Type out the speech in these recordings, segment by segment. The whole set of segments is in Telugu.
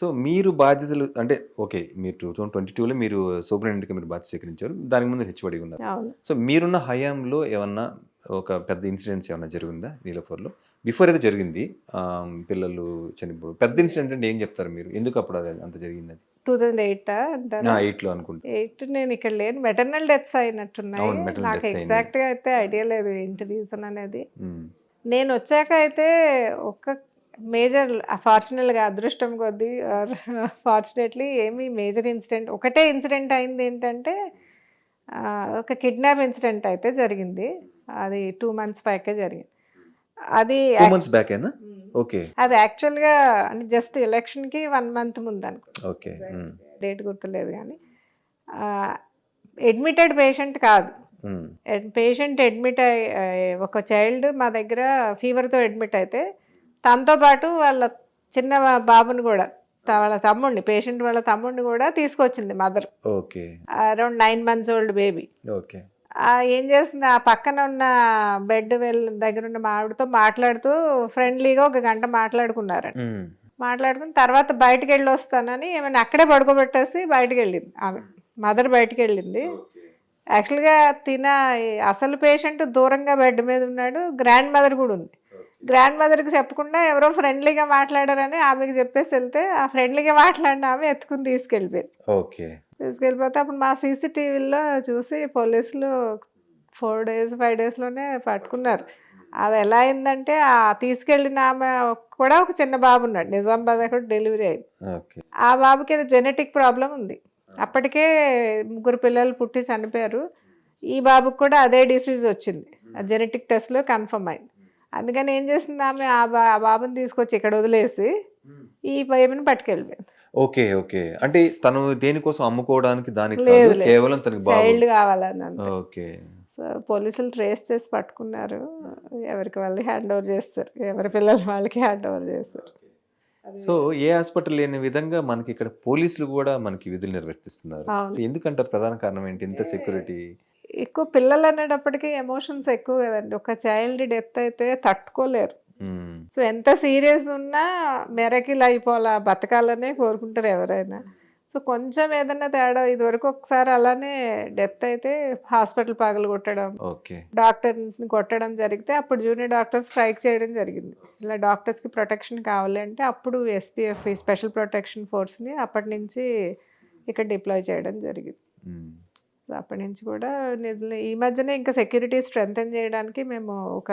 సో మీరు బాధ్యతలు అంటే ఓకే మీరు టూ థౌసండ్ ట్వంటీ టూలో మీరు సూపరింటెండెంట్గా మీరు బాధ్యత స్వీకరించారు. దానికి ముందు హెచ్ఓడి ఉన్నారు సో మీరున్న హయాంలో ఏమన్నా ఒక పెద్ద ఇన్సిడెంట్స్ ఏమన్నా జరిగిందా? నీలఫర్లో బిఫోర్ అయితే జరిగింది పిల్లలు చనిపోవడం పెద్ద ఇన్సిడెంట్ అంటే ఏం చెప్తారు మీరు? ఎందుకు అప్పుడు అది అంత జరిగింది అది? టూ థౌజండ్ ఎయిట్ ఎయిట్లో అనుకుంటా. ఎయిట్ నేను ఇక్కడ లేను. మెటర్నల్ డెత్స్ అయినట్టున్నాయి. నాకు deaths అయినాయి. ఎగ్జాక్ట్గా అయితే ఐడియా లేదు ఏంటి రీజన్ అనేది. నేను వచ్చాక అయితే ఒక్క మేజర్గా అదృష్టం కొద్దీ ఫార్చునేట్లీ ఏమీ మేజర్ ఇన్సిడెంట్ ఒకటే ఇన్సిడెంట్ అయింది ఏంటంటే ఆ, ఒక కిడ్నాప్ ఇన్సిడెంట్ అయితే జరిగింది. అది టూ మంత్స్ పైకే జరిగింది. అది మంత్స్ బ్యాక్ అయినా ఓకే. అది యాక్చువల్గా అంటే జస్ట్ ఎలక్షన్కి వన్ మంత్ ముందు అనుకో ఓకే డేట్ గుర్తులేదు కానీ అడ్మిటెడ్ పేషెంట్ కాదు. పేషెంట్ అడ్మిట్ అయ్యి ఒక చైల్డ్ మా దగ్గర ఫీవర్తో అడ్మిట్ అయితే తనతో పాటు వాళ్ళ చిన్న బాబుని కూడా వాళ్ళ తమ్ముడిని పేషెంట్ వాళ్ళ తమ్ముడిని కూడా తీసుకొచ్చింది mother. Okay. Around nine months old baby. Okay. ఏం చేస్తుంది? ఆ పక్కన ఉన్న బెడ్ వెళ్ళ దగ్గర ఉన్న మా ఆవిడతో మాట్లాడుతూ ఫ్రెండ్లీగా ఒక గంట మాట్లాడుకున్నారండి ఉమ్, మాట్లాడుకుని తర్వాత బయటికి వెళ్ళి వస్తానని ఏమైనా అక్కడే పడుకోబెట్టేసి బయటికి వెళ్ళింది. ఆమె మదర్ బయటికి వెళ్ళింది. యాక్చువల్గా తిన అసలు పేషెంట్ దూరంగా బెడ్ మీద ఉన్నాడు. గ్రాండ్ మదర్ కూడా ఉంది. గ్రాండ్ మదర్కి చెప్పకుండా ఎవరో ఫ్రెండ్లీగా మాట్లాడారని ఆమెకి చెప్పేసి వెళ్తే ఆ ఫ్రెండ్లీగా మాట్లాడిన ఆమె ఎత్తుకుని తీసుకెళ్ళిపోయింది. ఓకే. తీసుకెళ్ళిపోతే అప్పుడు మా సీసీటీవీలో చూసి పోలీసులు ఫోర్ డేస్ ఫైవ్ డేస్లోనే పట్టుకున్నారు. అది ఎలా అయిందంటే ఆ తీసుకెళ్ళిన ఆమె కూడా ఒక చిన్న బాబు ఉన్నాడు. నిజామాబాద్ అక్కడ డెలివరీ అయింది. ఓకే. ఆ బాబుకి ఏదో జెనెటిక్ ప్రాబ్లం ఉంది. అప్పటికే ముగ్గురు పిల్లలు పుట్టి చనిపోయారు. ఈ బాబుకి కూడా అదే డిసీజ్ వచ్చింది. ఆ జెనెటిక్ టెస్ట్లో కన్ఫర్మ్ అయింది. అందుకని ఏం చేసింది ఆమె? ఆ బా ఆ బాబుని తీసుకొచ్చి ఇక్కడ వదిలేసి ఈ బేబీని పట్టుకెళ్ళిపోయింది. Okay okay. అంటే తను దేనికోసం అమ్ముకోవడానికి దానికి లేదు, కాదు లేదు. కేవలం తనకి బాబు. చైల్డ్ కావాలని అంతే. ఓకే. సో పోలీసులు ట్రేస్ చేసి పట్టుకున్నారు. ఎవరికి వాళ్ళు హ్యాండ్ ఓవర్ చేస్తారు. ఎవరి పిల్లలు వాళ్ళకి హ్యాండ్ ఓవర్ చేస్తారు. సో ఏ హాస్పిటల్ లేని విధంగా మనకి ఇక్కడ పోలీసులు కూడా మనకి విధులు నిర్వర్తిస్తున్నారు. అవును. ఎందుకంటారు ప్రధాన కారణం ఏంటి? ఇంత సెక్యూరిటీ? ఎక్కువ పిల్లలు అనేటప్పటికీ ఎమోషన్స్ ఎక్కువ కదండి. ఒక చైల్డ్ డెత్ అయితే తట్టుకోలేరు. సో ఎంత సీరియస్ ఉన్నా మెరకిల్ అయిపోవాలా బతకాలనే కోరుకుంటారు ఎవరైనా. సో కొంచెం ఏదైనా తేడా ఇదివరకు ఒకసారి అలానే డెత్ అయితే హాస్పిటల్ పగలు కొట్టడం ఓకే. డాక్టర్స్ని కొట్టడం జరిగితే అప్పుడు జూనియర్ డాక్టర్స్ స్ట్రైక్ చేయడం జరిగింది. ఇలా డాక్టర్స్కి ప్రొటెక్షన్ కావాలి అంటే అప్పుడు ఎస్పీఎఫ్ స్పెషల్ ప్రొటెక్షన్ ఫోర్స్ని అప్పటి నుంచి ఇక్కడ డిప్లాయ్ చేయడం జరిగింది. అప్పటి నుంచి కూడా నిధులు ఈ మధ్యనే ఇంకా సెక్యూరిటీ స్ట్రెంగ్తన్ చేయడానికి మేము ఒక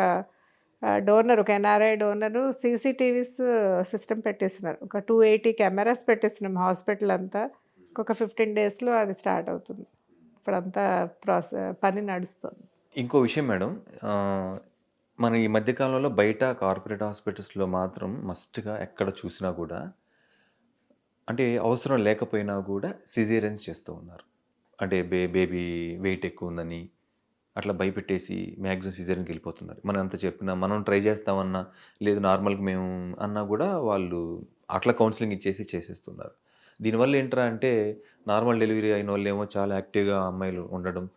డోనర్ ఒక ఎన్ఆర్ఐ డోనరు సీసీటీవీస్ సిస్టమ్ పెట్టిస్తున్నారు. ఒక టూ ఎయిటీ కెమెరాస్ పెట్టిస్తున్నాం హాస్పిటల్ అంతా. ఇంకొక ఫిఫ్టీన్ డేస్లో అది స్టార్ట్ అవుతుంది. ఇప్పుడంతా ప్రాసెస్ పని నడుస్తుంది. ఇంకో విషయం మేడం మన ఈ మధ్యకాలంలో బయట కార్పొరేట్ హాస్పిటల్స్లో మాత్రం మస్ట్గా ఎక్కడ చూసినా కూడా అంటే అవసరం లేకపోయినా కూడా సిజేరియన్స్ చేస్తూ ఉన్నారు. అంటే బే బేబీ వెయిట్ ఎక్కువ ఉందని అట్లా భయపెట్టేసి మ్యాక్సిమం సిజర్కి వెళ్ళిపోతున్నారు. మనం అంత చెప్పినా మనం ట్రై చేస్తామన్నా లేదు నార్మల్గా మేము అన్నా కూడా వాళ్ళు అట్లా కౌన్సిలింగ్ ఇచ్చేసి చేసేస్తున్నారు. దీనివల్ల ఏంట్రా అంటే నార్మల్ డెలివరీ అయిన వాళ్ళు ఏమో చాలా యాక్టివ్గా అమ్మాయిలు ఉండడం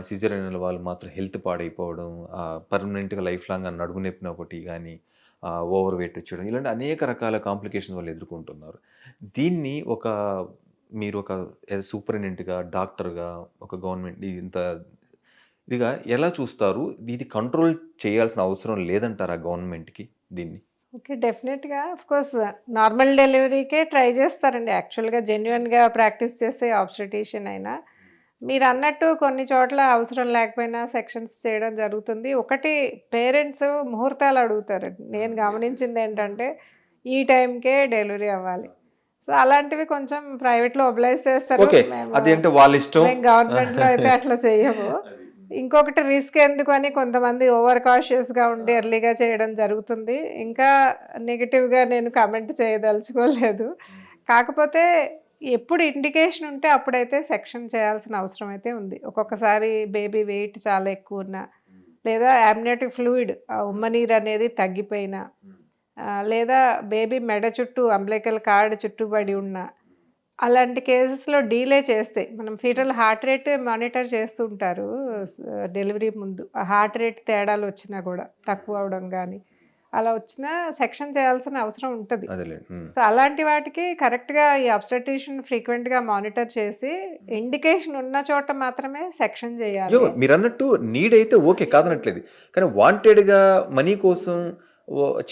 సిజర్ అయిన వాళ్ళు మాత్రం హెల్త్ పాడైపోవడం పర్మనెంట్గా లైఫ్ లాంగ్ నడుము నొప్పిన ఒకటి కానీ ఓవర్ వెయిట్ వచ్చడం ఇలాంటి అనేక రకాల కాంప్లికేషన్స్ వాళ్ళు ఎదుర్కొంటున్నారు. దీన్ని ఒక మీరు ఒక సూపరింటెండెంట్గా డాక్టర్గా ఒక గవర్నమెంట్ ఇంత ఇదిగా ఎలా చూస్తారు? ఇది కంట్రోల్ చేయాల్సిన అవసరం లేదంటారా గవర్నమెంట్కి దీన్ని? ఓకే డెఫినెట్గా. కోర్స్ నార్మల్ డెలివరీకే ట్రై చేస్తారండి. యాక్చువల్గా జెన్యున్గా ప్రాక్టీస్ చేసే ఆబ్స్టిట్యూషన్ అయినా. మీరు అన్నట్టు కొన్ని చోట్ల అవసరం లేకపోయినా సెక్షన్స్ చేయడం జరుగుతుంది. ఒకటి పేరెంట్స్ ముహూర్తాలు అడుగుతారండి. నేను గమనించింది ఏంటంటే ఈ టైంకే డెలివరీ అవ్వాలి. సో అలాంటివి కొంచెం ప్రైవేట్లో ఒబ్లైజ్ చేస్తారు. అదేంటే వాళ్ళ ఇష్టం? మేము గవర్నమెంట్లో అయితే అట్లా చెయ్యము ఇంకొకటి రిస్క్ ఎందుకు అని కొంతమంది ఓవర్ కాషియస్గా ఉండి ఎర్లీగా చేయడం జరుగుతుంది. ఇంకా నెగిటివ్గా నేను కమెంట్ చేయదలుచుకోలేదు. కాకపోతే ఎప్పుడు ఇండికేషన్ ఉంటే అప్పుడైతే సెక్షన్ చేయాల్సిన అవసరం అయితే ఉంది. ఒక్కొక్కసారి బేబీ వెయిట్ చాలా ఎక్కువ ఉన్నా. లేదా యామ్నియాటిక్ ఫ్లూయిడ్ ఆ ఉమ్మనీరు అనేది తగ్గిపోయినా. ఆ, లేదా బేబీ మెడ చుట్టూ అంబ్లికల్ కార్డ్ చుట్టుబడి ఉన్న అలాంటి కేసెస్లో డీలే చేస్తే మనం ఫీటల్ హార్ట్ రేట్ మానిటర్ చేస్తూ ఉంటారు డెలివరీ ముందు. హార్ట్ రేట్ తేడాలు వచ్చినా కూడా తక్కువ అవడం కానీ అలా వచ్చినా సెక్షన్ చేయాల్సిన అవసరం ఉంటుంది. సో అలాంటి వాటికి కరెక్ట్గా ఈ అబ్స్టట్యూషన్ ఫ్రీక్వెంట్గా మానిటర్ చేసి ఇండికేషన్ ఉన్న చోట మాత్రమే సెక్షన్ చేయాలి. మీరు అన్నట్టు నీడ్ అయితే ఓకే కాదనట్లేదు. కానీ వాంటెడ్గా మనీ కోసం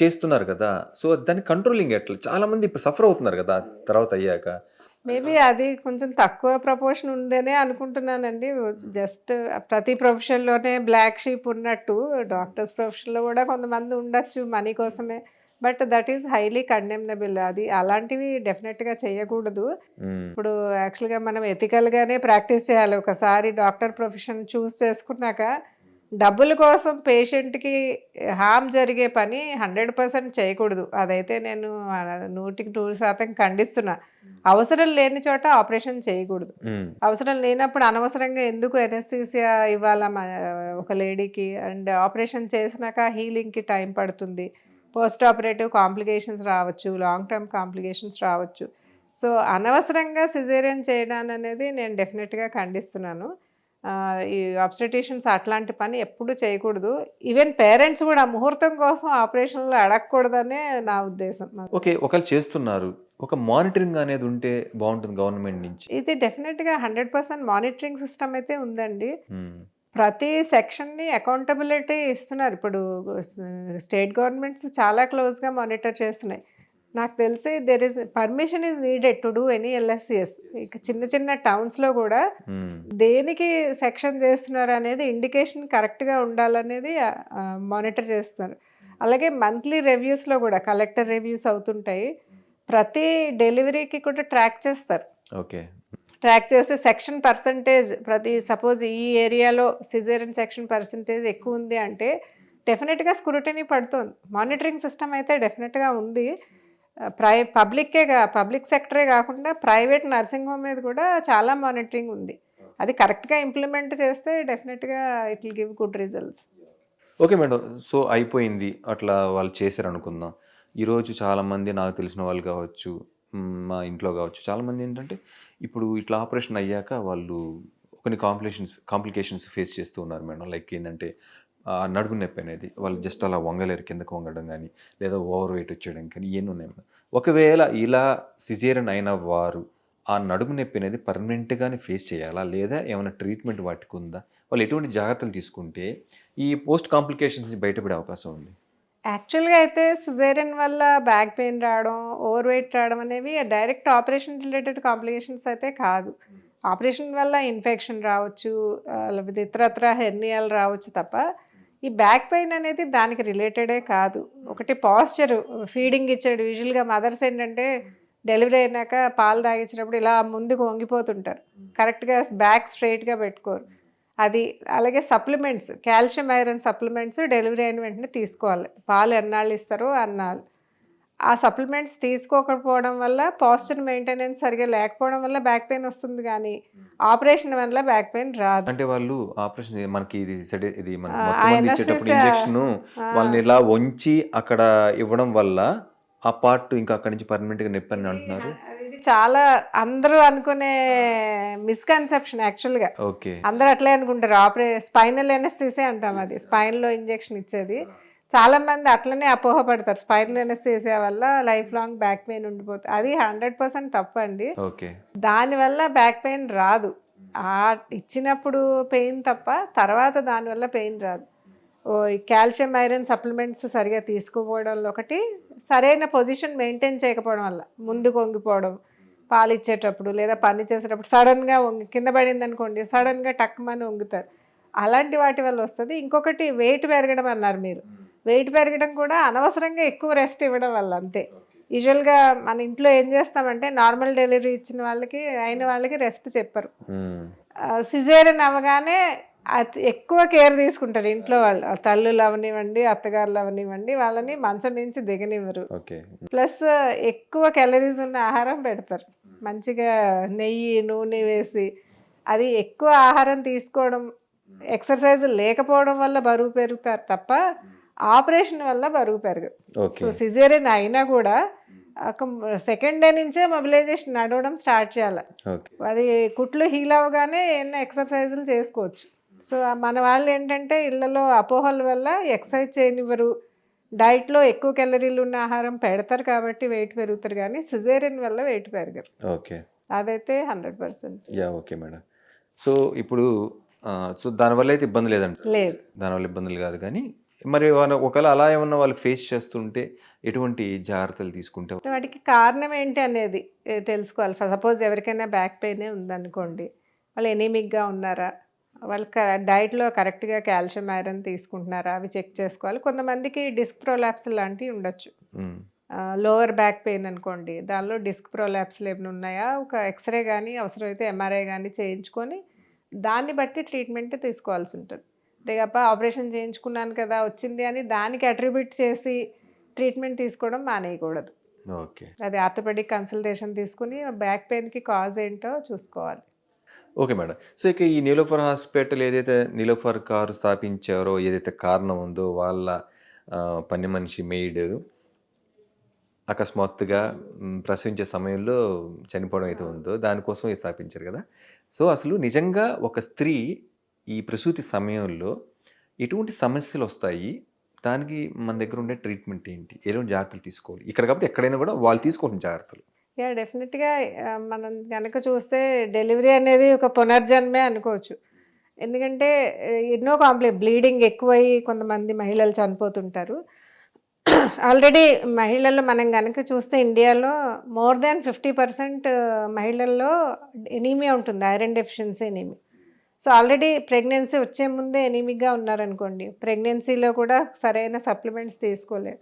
చేస్తున్నారు కదా. సో దాని కంట్రోలింగ్ ఎట్లా? చాలా మంది ఇప్పుడు సఫర్ అవుతున్నారు కదా తర్వాత అయ్యాక. మేబీ అది కొంచెం తక్కువ ప్రపోర్షన్ ఉందనే అనుకుంటున్నానండి. జస్ట్ ప్రతి ప్రొఫెషన్లోనే బ్లాక్ షీప్ ఉన్నట్టు డాక్టర్స్ ప్రొఫెషన్లో కూడా కొంతమంది ఉండొచ్చు మనీ కోసమే. But that is highly condemnable అది అలాంటివి డెఫినెట్గా చేయకూడదు. ఉమ్. ఇప్పుడు యాక్చువల్గా మనం ఎథికల్గానే ప్రాక్టీస్ చేయాలి. ఒకసారి డాక్టర్ ప్రొఫెషన్ చూస్ చేసుకున్నాక డబ్బుల కోసం పేషెంట్కి హామ్ జరిగే పని హండ్రెడ్ పర్సెంట్ చేయకూడదు. అదైతే నేను నూటికి నూరు శాతం ఖండిస్తున్నా. అవసరం లేని చోట ఆపరేషన్ చేయకూడదు. అవసరం లేనప్పుడు అనవసరంగా ఎందుకు ఎనస్థీసియా ఇవ్వాలా ఒక లేడీకి? అండ్ ఆపరేషన్ చేసినాక హీలింగ్కి టైం పడుతుంది. పోస్ట్ ఆపరేటివ్ కాంప్లికేషన్స్ రావచ్చు లాంగ్ టర్మ్ కాంప్లికేషన్స్ రావచ్చు. సో అనవసరంగా సిజేరియన్ చేయడాన్ని అనేది నేను డెఫినెట్గా ఖండిస్తున్నాను. ఈ అబ్స్టేషన్స్ అట్లాంటి పని ఎప్పుడు చేయకూడదు. ఈవెన్ పేరెంట్స్ కూడా ముహూర్తం కోసం ఆపరేషన్లో అడగకూడదనే నా ఉద్దేశం. ఓకే ఒకళ్ళు చేస్తున్నారు. ఒక మానిటరింగ్ అనేది ఉంటే బాగుంటుంది గవర్నమెంట్ నుంచి. ఇది డెఫినెట్గా హండ్రెడ్ పర్సెంట్ మానిటరింగ్ సిస్టమ్ అయితే ఉందండి. ప్రతి సెక్షన్ని అకౌంటబిలిటీ ఇస్తున్నారు. ఇప్పుడు స్టేట్ గవర్నమెంట్స్ చాలా క్లోజ్గా మానిటర్ చేస్తున్నాయి. నాకు తెలిసి there is permission is needed to do any LSCS ఇక చిన్న చిన్న టౌన్స్లో కూడా ఉమ్. దేనికి సెక్షన్ చేస్తున్నారు అనేది ఇండికేషన్ కరెక్ట్గా ఉండాలనేది మానిటర్ చేస్తున్నారు. అలాగే మంత్లీ రివ్యూస్లో కూడా కలెక్టర్ రివ్యూస్ అవుతుంటాయి. ప్రతి డెలివరీకి కూడా ట్రాక్ చేస్తారు. ఓకే ట్రాక్ చేసి సెక్షన్ పర్సంటేజ్ ప్రతి సపోజ్ ఈ ఏరియాలో సిజేరియన్ సెక్షన్ పర్సంటేజ్ ఎక్కువ ఉంది అంటే డెఫినెట్గా స్క్రూటినీ పడుతుంది. మానిటరింగ్ సిస్టమ్ అయితే డెఫినెట్గా ఉంది. ప్రై పబ్లిక్కే కా పబ్లిక్ సెక్టరే కాకుండా ప్రైవేట్ నర్సింగ్ హోమ్ మీద కూడా చాలా మానిటరింగ్ ఉంది. అది కరెక్ట్గా ఇంప్లిమెంట్ చేస్తే డెఫినెట్గా it will give good results. Okay madam. So అయిపోయింది. అట్లా వాళ్ళు చేశారు అనుకుందాం ఈరోజు చాలామంది నాకు తెలిసిన వాళ్ళు కావచ్చు మా ఇంట్లో కావచ్చు చాలామంది ఏంటంటే ఇప్పుడు ఇట్లా ఆపరేషన్ అయ్యాక వాళ్ళు కొన్ని కాంప్లికేషన్స్ కాంప్లికేషన్స్ ఫేస్ చేస్తూ ఉన్నారు మేడం. లైక్ ఏంటంటే నడుము నొప్పి అనేది వాళ్ళు జస్ట్ అలా వంగలేరు కిందకు వంగడం కానీ లేదా ఓవర్ వెయిట్ వచ్చేయడం కానీ ఇవన్నీ ఉన్నాయి. ఒకవేళ ఇలా సిజేరియన్ అయిన వారు ఆ నడుము నొప్పి అనేది పర్మనెంట్గానే ఫేస్ చేయాలా? లేదా ఏమైనా ట్రీట్మెంట్ వాటికి ఉందా? వాళ్ళు ఎటువంటి జాగ్రత్తలు తీసుకుంటే ఈ పోస్ట్ కాంప్లికేషన్స్ బయటపడే అవకాశం ఉంది? యాక్చువల్గా అయితే సిజేరియన్ వల్ల బ్యాక్ పెయిన్ రావడం ఓవర్ వెయిట్ రావడం అనేవి డైరెక్ట్ ఆపరేషన్ రిలేటెడ్ కాంప్లికేషన్స్ అయితే కాదు. ఆపరేషన్ వల్ల ఇన్ఫెక్షన్ రావచ్చు లేకపోతే ఇతరత్ర హెర్నియాలు రావచ్చు తప్ప ఈ బ్యాక్ పెయిన్ అనేది దానికి రిలేటెడే కాదు. ఒకటి పాస్చర్ ఫీడింగ్ ఇచ్చాడు. యూజువల్గా మదర్స్ ఏంటంటే డెలివరీ అయినాక పాలు తాగించినప్పుడు ఇలా ముందుకు వంగిపోతుంటారు. కరెక్ట్గా బ్యాక్ స్ట్రైట్గా పెట్టుకోరు. అది అలాగే supplements calcium iron supplements delivery అయిన వెంటనే తీసుకోవాలి. పాలు ఎన్నాళ్ళు ఇస్తారో అన్నాళ్ళు. ఆ సప్లిమెంట్స్ తీసుకోకపోవడం వల్ల పాస్చర్ మెయింటెనెన్స్ సరిగా లేకపోవడం వల్ల బ్యాక్ పెయిన్ వస్తుంది కానీ ఆపరేషన్ వల్ల బ్యాక్ పెయిన్ రాదు. అంటే వాళ్ళు ఆపరేషన్ మనకి ఇది ఇది ఇంజెక్షన్. వాళ్ళని ఇలా వంచి అక్కడ ఇవ్వడం వల్ల ఆ పార్ట్ ఇంకా అక్కడి నుంచి పర్మనెంట్గా నొప్పి అని అంటున్నారు చాలా అందరూ అనుకునే మిస్కన్సెప్షన్ యాక్చువల్గా ఓకే. అందరూ అట్లే అనుకుంటారు. ఆపరే స్పైనల్ ఎనస్థీసే అంటాం అది. స్పైన్లో ఇంజెక్షన్ ఇచ్చేది. చాలా మంది అట్లనే అపోహపడతారు స్పైనల్ ఎనస్థీసియా వల్ల లైఫ్ లాంగ్ బ్యాక్ పెయిన్ ఉండిపోతుంది. అది హండ్రెడ్ పర్సెంట్ తప్పండి. దానివల్ల బ్యాక్ పెయిన్ రాదు. ఆ ఇచ్చినప్పుడు పెయిన్ తప్ప తర్వాత దానివల్ల పెయిన్ రాదు. కాల్షియం ఐరన్ సప్లిమెంట్స్ సరిగా తీసుకోపోవడంలో ఒకటి సరైన పొజిషన్ మెయింటైన్ చేయకపోవడం వల్ల ముందుకు వంగిపోవడం పాలు ఇచ్చేటప్పుడు లేదా పని చేసేటప్పుడు సడన్గా వంగి కింద పడింది అనుకోండి సడన్గా టక్మని వంగుతారు. అలాంటి వాటి వల్ల వస్తుంది. ఇంకొకటి వెయిట్ పెరగడం అన్నారు మీరు. వెయిట్ పెరగడం కూడా అనవసరంగా ఎక్కువ రెస్ట్ ఇవ్వడం వల్ల అంతే. యూజువల్గా మన ఇంట్లో ఏం చేస్తామంటే నార్మల్ డెలివరీ ఇచ్చిన వాళ్ళకి అయిన వాళ్ళకి రెస్ట్ చెప్పరు. సిజేరియన్ అవ్వగానే అతి ఎక్కువ కేర్ తీసుకుంటారు ఇంట్లో వాళ్ళు. తల్లులు అవనివ్వండి అత్తగారులు అవనివ్వండి వాళ్ళని మంచం నుంచి దిగనివ్వరు. ప్లస్ ఎక్కువ క్యాలరీస్ ఉన్న ఆహారం పెడతారు. మంచిగా నెయ్యి నూనె వేసి అది ఎక్కువ ఆహారం తీసుకోవడం ఎక్సర్సైజ్ లేకపోవడం వల్ల బరువు పెరుగుతారు తప్ప ఆపరేషన్ వల్ల బరువు పెరగదు సో సిజేరియన్ అయినా కూడా ఒక సెకండ్ డే నుంచే మొబిలైజేషన్ నడవడం స్టార్ట్ చేయాలి. అది కుట్లు హీల్ అవ్వగానే ఎన్నో ఎక్సర్సైజులు చేసుకోవచ్చు. సో మన వాళ్ళు ఏంటంటే ఇళ్ళలో అపోహల వల్ల ఎక్సర్సైజ్ చేయనివ్వరు. డైట్లో ఎక్కువ క్యాలరీలు ఉన్న ఆహారం పెడతారు కాబట్టి వెయిట్ పెరుగుతారు కానీ సిజేరియన్ వల్ల వెయిట్ పెరగరు ఓకే. అదైతే hundred percent. Ya okay madam. So ఇప్పుడు సో దానివల్ల అయితే ఇబ్బంది లేదంట? లేదు. దానివల్ల ఇబ్బందులు కాదు కానీ మరి వాళ్ళ- ఒకవేళ అలా ఏమన్నా వాళ్ళు ఫేస్ చేస్తుంటే ఎటువంటి జాగ్రత్తలు తీసుకుంటే? వాటికి కారణం ఏంటి అనేది తెలుసుకోవాలి. సపోజ్ ఎవరికైనా బ్యాక్ పెయినే ఉందనుకోండి వాళ్ళు ఎనీమిక్గా ఉన్నారా వాళ్ళు డైట్లో కరెక్ట్గా కాల్షియం ఐరన్ తీసుకుంటున్నారా అవి చెక్ చేసుకోవాలి. కొంతమందికి డిస్క్ ప్రొలాప్స్ లాంటివి ఉండొచ్చు. లోవర్ బ్యాక్ పెయిన్ అనుకోండి దానిలో డిస్క్ ప్రొలాప్స్లు ఏమైనా ఉన్నాయా? ఒక ఎక్స్రే కానీ అవసరమైతే ఎంఆర్ఐ కానీ చేయించుకొని దాన్ని బట్టి ట్రీట్మెంట్ తీసుకోవాల్సి ఉంటుంది. అంతేగాప ఆపరేషన్ చేయించుకున్నాను కదా వచ్చింది అని దానికి అట్రిబ్యూట్ చేసి ట్రీట్మెంట్ తీసుకోవడం మానేయకూడదు. ఓకే. అది ఆర్థోపెడిక్ కన్సల్టేషన్ తీసుకుని బ్యాక్ పెయిన్కి కాజ్ ఏంటో చూసుకోవాలి. Okay madam. సో ఇక ఈ నీలోఫర్ హాస్పిటల్ ఏదైతే నీలోఫర్ కారు స్థాపించారో ఏదైతే కారణం ఉందో వాళ్ళ పని మనిషి మెయిడ్ అకస్మాత్తుగా ప్రసవించే సమయంలో చనిపోవడం అయితే ఉందో దానికోసం ఇది స్థాపించారు కదా. సో అసలు నిజంగా ఒక స్త్రీ ఈ ప్రసూతి సమయంలో ఎటువంటి సమస్యలు వస్తాయి? దానికి మన దగ్గర ఉండే ట్రీట్మెంట్ ఏంటి? ఎలాంటి జాగ్రత్తలు తీసుకోవాలి? ఇక్కడ కాబట్టి ఎక్కడైనా కూడా వాళ్ళు తీసుకోవాలి జాగ్రత్తలు. యా డెఫినెట్గా మనం కనుక చూస్తే డెలివరీ అనేది ఒక పునర్జన్మే అనుకోవచ్చు. ఎందుకంటే ఎన్నో కాంప్లే బ్లీడింగ్ ఎక్కువై కొంతమంది మహిళలు చనిపోతుంటారు. ఆల్రెడీ మహిళల్లో మనం కనుక చూస్తే ఇండియాలో మోర్ దాన్ ఫిఫ్టీ పర్సెంట్ మహిళల్లో ఎనీమియా ఉంటుంది iron deficiency anaemia. So already pregnancy వచ్చే ముందే ఎనీమిక్గా ఉన్నారనుకోండి. ప్రెగ్నెన్సీలో కూడా సరైన సప్లిమెంట్స్ తీసుకోలేదు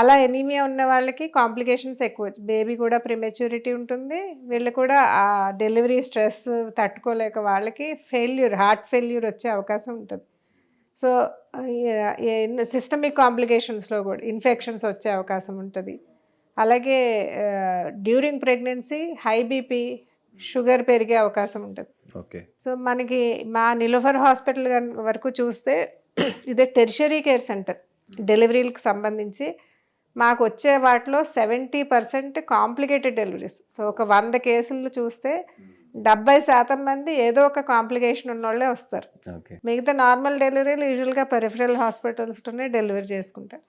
అలా ఎనీమియా ఉన్న వాళ్ళకి కాంప్లికేషన్స్ ఎక్కువ. బేబీ కూడా ప్రిమెచ్యూరిటీ ఉంటుంది. వీళ్ళు కూడా ఆ డెలివరీ స్ట్రెస్ తట్టుకోలేక వాళ్ళకి ఫెయిల్యూర్ హార్ట్ ఫెయిల్యూర్ వచ్చే అవకాశం ఉంటుంది. సో సిస్టమిక్ కాంప్లికేషన్స్లో కూడా ఇన్ఫెక్షన్స్ వచ్చే అవకాశం ఉంటుంది. అలాగే during pregnancy high BP sugar పెరిగే అవకాశం ఉంటుంది. సో మనకి మా నిలోఫర్ హాస్పిటల్ వరకు చూస్తే ఇదే టెరిషరీ కేర్ సెంటర్ డెలివరీలకు సంబంధించి మాకు వచ్చే వాటిలో seventy percent complicated deliveries. So ఒక వంద కేసులు చూస్తే డెబ్బై శాతం మంది ఏదో ఒక కాంప్లికేషన్ ఉన్నోళ్ళే వస్తారు. ఓకే. మిగతా నార్మల్ డెలివరీలు యూజువల్గా పెరిఫరల్ హాస్పిటల్స్లోనే డెలివరీ చేసుకుంటారు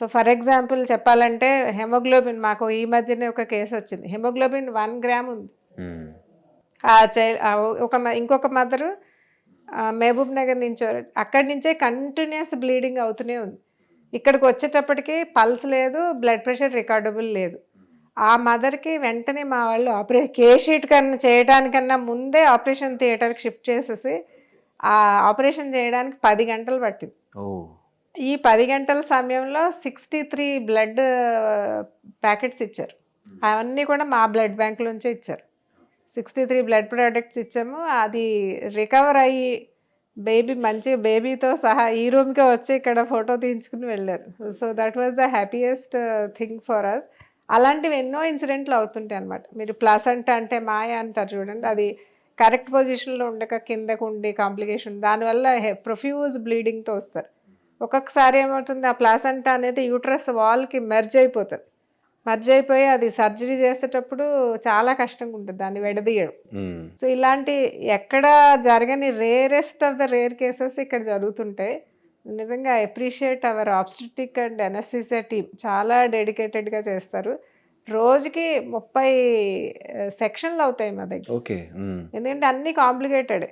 సో ఫర్ ఎగ్జాంపుల్ చెప్పాలంటే హెమోగ్లోబిన్ మాకు ఈ మధ్యనే ఒక కేసు వచ్చింది హెమోగ్లోబిన్ వన్ గ్రామ్ ఉంది. ఆ చైల్డ్ ఒక మ- ఇంకొక మదరు మహబూబ్ నగర్ నుంచి. అక్కడి నుంచే కంటిన్యూస్ బ్లీడింగ్ అవుతూనే ఉంది. ఇక్కడికి వచ్చేటప్పటికి పల్స్ లేదు బ్లడ్ ప్రెషర్ రికార్డబుల్ లేదు. ఆ మదర్కి వెంటనే మా వాళ్ళు ఆపరే కే షీట్ కన్నా చేయడానికన్నా ముందే ఆపరేషన్ థియేటర్కి షిఫ్ట్ చేసేసి ఆ ఆపరేషన్ చేయడానికి పది గంటలు పట్టింది. ఈ పది గంటల సమయంలో సిక్స్టీ త్రీ బ్లడ్ ప్యాకెట్స్ ఇచ్చారు. అవన్నీ కూడా మా బ్లడ్ బ్యాంక్ నుంచే ఇచ్చారు. సిక్స్టీ త్రీ బ్లడ్ ప్రోడక్ట్స్ ఇచ్చాము. అది రికవర్ అయ్యి బేబీ మంచి బేబీతో సహా ఈ రూమ్కే వచ్చి ఇక్కడ ఫోటో తీయించుకుని వెళ్ళారు. So that was the happiest thing for us అలాంటివి ఎన్నో ఇన్సిడెంట్లు అవుతుంటాయి అనమాట మీరు ప్లసంట అంటే మాయ అంటారు చూడండి. అది కరెక్ట్ పొజిషన్లో ఉండక కిందకు ఉండి కాంప్లికేషన్. దానివల్ల ప్రొఫ్యూజ్ బ్లీడింగ్తో వస్తారు. ఒక్కొక్కసారి ఏమవుతుంది? ఆ ప్లాసెంటా అనేది యూట్రస్ వాల్కి మెర్జ్ అయిపోతుంది. మర్జ్ అయిపోయి అది సర్జరీ చేసేటప్పుడు చాలా కష్టంగా ఉంటుంది దాన్ని విడదీయడం. సో ఇలాంటి ఎక్కడ జరగని rarest of the rare cases ఇక్కడ జరుగుతుంటాయి నిజంగా appreciate our obstetric and anaesthesia team చాలా డెడికేటెడ్గా చేస్తారు. రోజుకి ముప్పై సెక్షన్లు అవుతాయి మా దగ్గర. ఓకే ఎందుకంటే అన్ని కాంప్లికేటెడ్.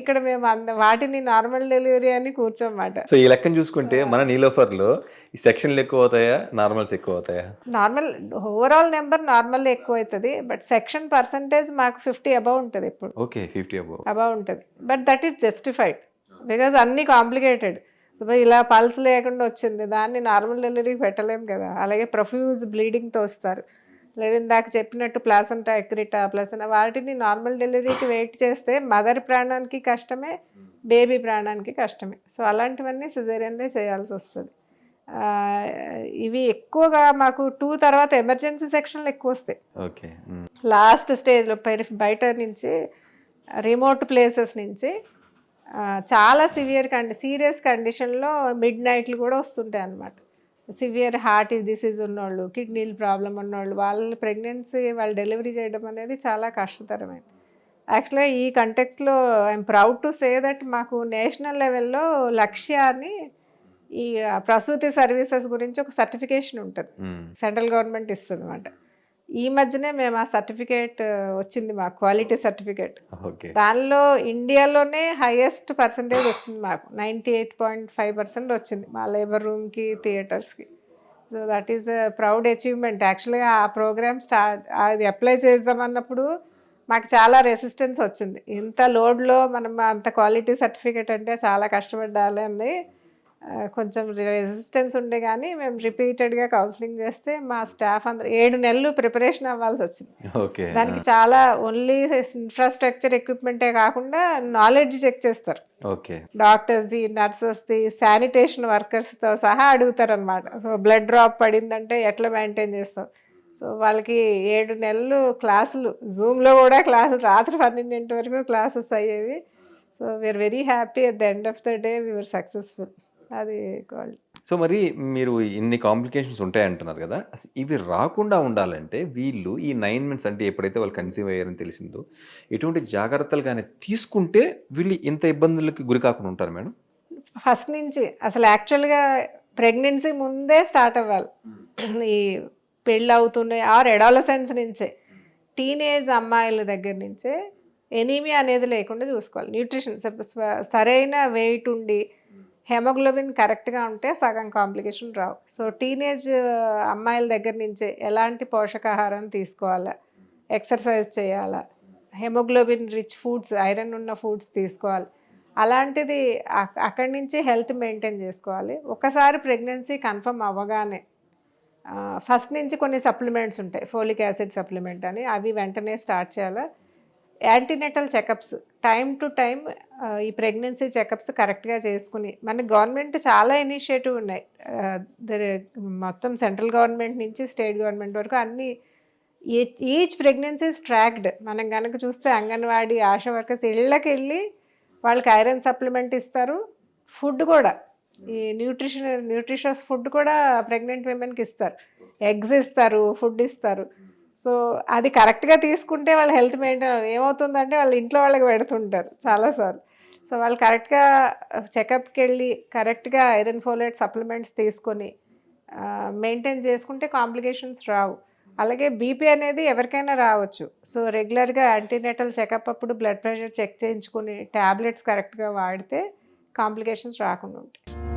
ఇక్కడ మేము వాటిని నార్మల్ డెలివరీ అని కూర్చోమాట. సో ఈ లెక్కను చూసుకుంటే మన నీలోఫర్లో ఈ సెక్షన్లు ఎక్కువ అవుతాయా నార్మల్స్ ఎక్కువ అవుతాయా నార్మల్ ఓవరాల్ నెంబర్ నార్మల్ ఎక్కువ అవుతుంది బట్ సెక్షన్ పర్సంటేజ్ మాకు ఫిఫ్టీ అబౌవ్ ఉంటుంది ఎప్పుడు ఓకే ఫిఫ్టీ అబో అబౌవ్ ఉంటుంది. But that is justified. Because అన్నీ కాంప్లికేటెడ్. ఇలా పల్స్ లేకుండా వచ్చింది. దాన్ని నార్మల్ డెలివరీకి పెట్టలేం కదా. అలాగే ప్రొఫ్యూజ్ బ్లీడింగ్తో వస్తారు లేదా ఇందాక చెప్పినట్టు ప్లాసంటా ఎక్రిటా ప్లస్ వాటిని నార్మల్ డెలివరీకి వెయిట్ చేస్తే మదర్ ప్రాణానికి కష్టమే బేబీ ప్రాణానికి కష్టమే. సో అలాంటివన్నీ సిజేరియన్లే చేయాల్సి వస్తుంది. ఇవి ఎక్కువగా మాకు టూ తర్వాత ఎమర్జెన్సీ సెక్షన్లు ఎక్కువ వస్తాయి. ఓకే. లాస్ట్ స్టేజ్లో బయట నుంచి రిమోట్ ప్లేసెస్ నుంచి చాలా సివియర్ కండి సీరియస్ కండిషన్లో మిడ్ నైట్లు కూడా వస్తుంటాయి అన్నమాట. సివియర్ హార్ట్ డిసీజ్ ఉన్నోళ్ళు కిడ్నీల ప్రాబ్లం ఉన్నోళ్ళు వాళ్ళని ప్రెగ్నెన్సీ వాళ్ళు డెలివరీ చేయడం అనేది చాలా కష్టతరమైనది యాక్చువల్గా ఈ కంటెక్స్లో I'm proud to say that మాకు నేషనల్ లెవెల్లో లక్ష్యాన్ని ఈ ప్రసూతి సర్వీసెస్ గురించి ఒక సర్టిఫికేషన్ ఉంటుంది. సెంట్రల్ గవర్నమెంట్ ఇస్తుంది అనమాట ఈ మధ్యనే మేము ఆ సర్టిఫికేట్ వచ్చింది మా క్వాలిటీ సర్టిఫికేట్. ఓకే. దానిలో ఇండియాలోనే హైయెస్ట్ పర్సంటేజ్ వచ్చింది మాకు. Ninety eight point five percent వచ్చింది మా లేబర్ రూమ్కి థియేటర్స్కి. So that is proud achievement యాక్చువల్గా ఆ ప్రోగ్రామ్ స్టార్ట్ అది అప్లై చేద్దామన్నప్పుడు మాకు చాలా రెసిస్టెన్స్ వచ్చింది. ఇంత లోడ్లో మనం అంత క్వాలిటీ సర్టిఫికేట్ అంటే చాలా కష్టపడాలి అని కొంచెం రెసిస్టెన్స్ ఉండే కానీ మేము రిపీటెడ్గా కౌన్సిలింగ్ చేస్తే మా స్టాఫ్ అందరూ ఏడు నెలలు ప్రిపరేషన్ అవ్వాల్సి వచ్చింది. ఓకే దానికి చాలా ఓన్లీ ఇన్ఫ్రాస్ట్రక్చర్ ఎక్విప్మెంటే కాకుండా నాలెడ్జ్ చెక్ చేస్తారు. ఓకే. డాక్టర్స్ది నర్సెస్ది శానిటేషన్ వర్కర్స్తో సహా అడుగుతారు అనమాట సో బ్లడ్ డ్రాప్ పడిందంటే ఎట్లా మెయింటైన్ చేస్తాం? సో వాళ్ళకి ఏడు నెలలు క్లాసులు జూమ్లో కూడా క్లాసులు రాత్రి పన్నెండింటి వరకు క్లాసెస్ అయ్యేవి. So we are very happy at the end of the day we are successful అది క్వాలిటీ సో మరి మీరు ఇన్ని కాంప్లికేషన్స్ ఉంటాయి అంటున్నారు కదా అసలు ఇవి రాకుండా ఉండాలంటే వీళ్ళు ఈ నైన్ మంత్స్ అంటే ఎప్పుడైతే వాళ్ళు కన్సీవ్ అయ్యారని తెలిసిందో ఎటువంటి జాగ్రత్తలు కానీ తీసుకుంటే వీళ్ళు ఇంత ఇబ్బందులకి గురి కాకుండా ఉంటారు మేడం? ఫస్ట్ నుంచి అసలు యాక్చువల్గా ప్రెగ్నెన్సీ ముందే స్టార్ట్ అవ్వాలి. ఈ పెళ్ళి అవుతున్నాయి ఆర్ ఎడాలసెన్స్ నుంచే టీనేజ్ అమ్మాయిల దగ్గర నుంచే ఎనీమియా అనేది లేకుండా చూసుకోవాలి. న్యూట్రిషన్ సరైన వెయిట్ ఉండి హెమోగ్లోబిన్ కరెక్ట్గా ఉంటే సగం కాంప్లికేషన్ రావు. సో టీనేజ్ అమ్మాయిల దగ్గర నుంచే ఎలాంటి పోషకాహారం తీసుకోవాలా? ఎక్సర్సైజ్ చేయాలా? హెమోగ్లోబిన్ రిచ్ ఫుడ్స్ ఐరన్ ఉన్న ఫుడ్స్ తీసుకోవాలి. అలాంటిది అక్కడి నుంచి హెల్త్ మెయింటైన్ చేసుకోవాలి. ఒకసారి ప్రెగ్నెన్సీ కన్ఫర్మ్ అవ్వగానే ఫస్ట్ నుంచి కొన్ని సప్లిమెంట్స్ ఉంటాయి. ఫోలిక్ యాసిడ్ సప్లిమెంట్ అని. అవి వెంటనే స్టార్ట్ చేయాలి? Antenatal checkups time to time ఈ ప్రెగ్నెన్సీ చెకప్స్ కరెక్ట్గా చేసుకుని మన గవర్నమెంట్ చాలా ఇనిషియేటివ్ ఉన్నాయి. మొత్తం సెంట్రల్ గవర్నమెంట్ నుంచి స్టేట్ గవర్నమెంట్ వరకు అన్ని ఈచ్ ప్రెగ్నెన్సీస్ ట్రాక్డ్. మనం కనుక చూస్తే అంగన్వాడీ ఆశా వర్కర్స్ ఇళ్ళకి వెళ్ళి వాళ్ళకి ఐరన్ సప్లిమెంట్ ఇస్తారు ఫుడ్ కూడా. ఈ న్యూట్రిషన్ న్యూట్రిషియస్ ఫుడ్ కూడా ప్రెగ్నెంట్ విమెన్కి ఇస్తారు. ఎగ్స్ ఇస్తారు ఫుడ్ ఇస్తారు. సో అది కరెక్ట్గా తీసుకుంటే వాళ్ళ హెల్త్ మెయింటైన్ ఏమవుతుందంటే వాళ్ళ ఇంట్లో వాళ్ళకి పెడుతుంటారు చాలాసార్లు సో వాళ్ళు కరెక్ట్గా చెకప్కి వెళ్ళి కరెక్ట్గా ఐరన్ ఫోలేట్ సప్లిమెంట్స్ తీసుకొని మెయింటైన్ చేసుకుంటే కాంప్లికేషన్స్ రావు. అలాగే బీపీ అనేది ఎవరికైనా రావచ్చు. సో రెగ్యులర్గా యాంటీనేటల్ చెకప్ అప్పుడు బ్లడ్ ప్రెషర్ చెక్ చేయించుకుని ట్యాబ్లెట్స్ కరెక్ట్గా వాడితే కాంప్లికేషన్స్ రాకుండా ఉంటాయి.